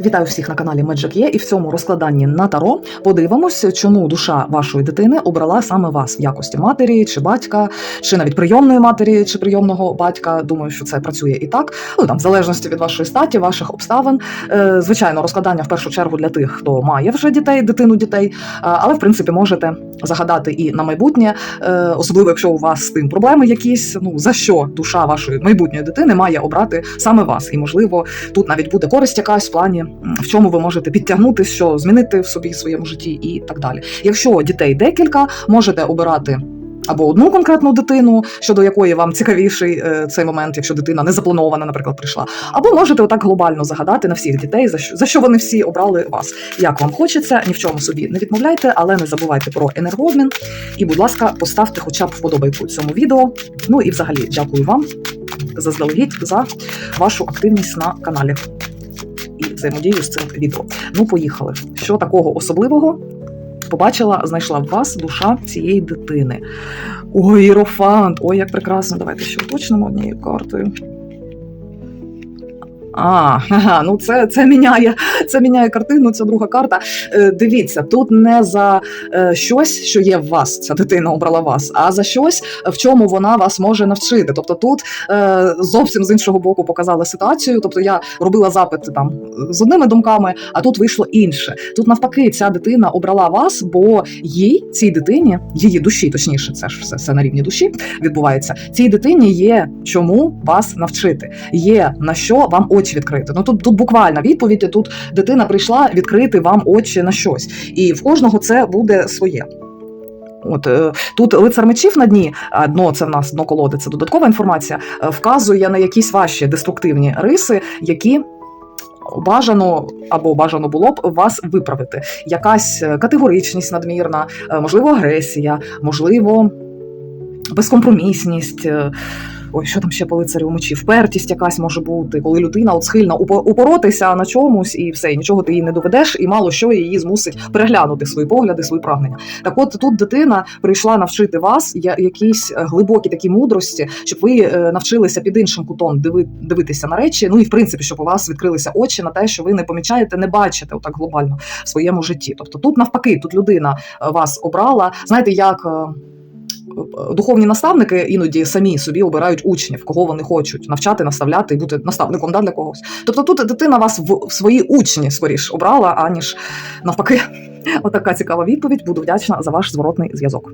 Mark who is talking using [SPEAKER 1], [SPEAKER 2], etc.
[SPEAKER 1] Вітаю всіх на каналі Magic Є, і в цьому розкладанні на таро подивимося, чому душа вашої дитини обрала саме вас в якості матері чи батька, чи навіть прийомної матері чи прийомного батька. Думаю, що це працює і так. Ну там в залежності від вашої статі, ваших обставин. Е, звичайно, розкладання в першу чергу для тих, хто має вже дітей, дитину дітей. Але в принципі можете загадати і на майбутнє, е, особливо якщо у вас з тим проблеми якісь. Ну за що душа вашої майбутньої дитини має обрати саме вас, і можливо тут навіть буде користь якась в плані, в чому ви можете підтягнути, що змінити в собі в своєму житті і так далі. Якщо дітей декілька, можете обирати. Або одну конкретну дитину, щодо якої вам цікавіший е, цей момент, якщо дитина не запланована, наприклад, прийшла. Або можете отак глобально загадати на всіх дітей, за що за що вони всі обрали вас. Як вам хочеться, ні в чому собі не відмовляйте, але не забувайте про енергообмін. І, будь ласка, поставте хоча б вподобайку цьому відео. Ну і взагалі дякую вам заздалегідь за вашу активність на каналі і взаємодію з цим відео. Ну, поїхали. Що такого особливого? Побачила, знайшла в вас душа цієї дитини. Ой, іерофант! Ой, як прекрасно. Давайте ще уточнимо однією картою. А, ну це, це міняє це міняє картину. Це друга карта. Е, дивіться, тут не за е, щось, що є в вас, ця дитина обрала вас, а за щось, в чому вона вас може навчити. Тобто, тут е, зовсім з іншого боку показала ситуацію. Тобто, я робила запит там з одними думками, а тут вийшло інше. Тут навпаки, ця дитина обрала вас, бо їй цій дитині, її душі, точніше, це ж все, все на рівні душі відбувається. Цій дитині є чому вас навчити, є на що вам очі відкрити. Ну тут тут буквальна відповідь. Тут дитина прийшла відкрити вам очі на щось, і в кожного це буде своє. От е, тут лицар мечів на дні, дно це в нас дно колоди, це додаткова інформація, е, вказує на якісь ваші деструктивні риси, які. Бажано або бажано було б вас виправити. Якась е, категоричність надмірна, можливо, агресія, можливо, безкомпромісність. е, Ой, що там ще по лицарю мечі? Впертість якась може бути, коли людина от схильна упоротися на чомусь і все, нічого ти їй не доведеш, і мало що її змусить переглянути свої погляди, свої прагнення. Так от тут дитина прийшла навчити вас якісь е, глибокі такі мудрості, щоб ви е, навчилися під іншим кутом диви, дивитися на речі. Ну і в принципі, щоб у вас відкрилися очі на те, що ви не помічаєте, не бачите отак глобально в своєму житті. Тобто тут навпаки, тут людина вас обрала. Знаєте, як. Е, Духовні наставники іноді самі собі обирають учнів, кого вони хочуть навчати, наставляти і бути наставником да, для когось. Тобто тут дитина вас в в свої учні скоріш обрала, аніж навпаки. Отака цікава відповідь. Буду вдячна за ваш зворотний зв'язок.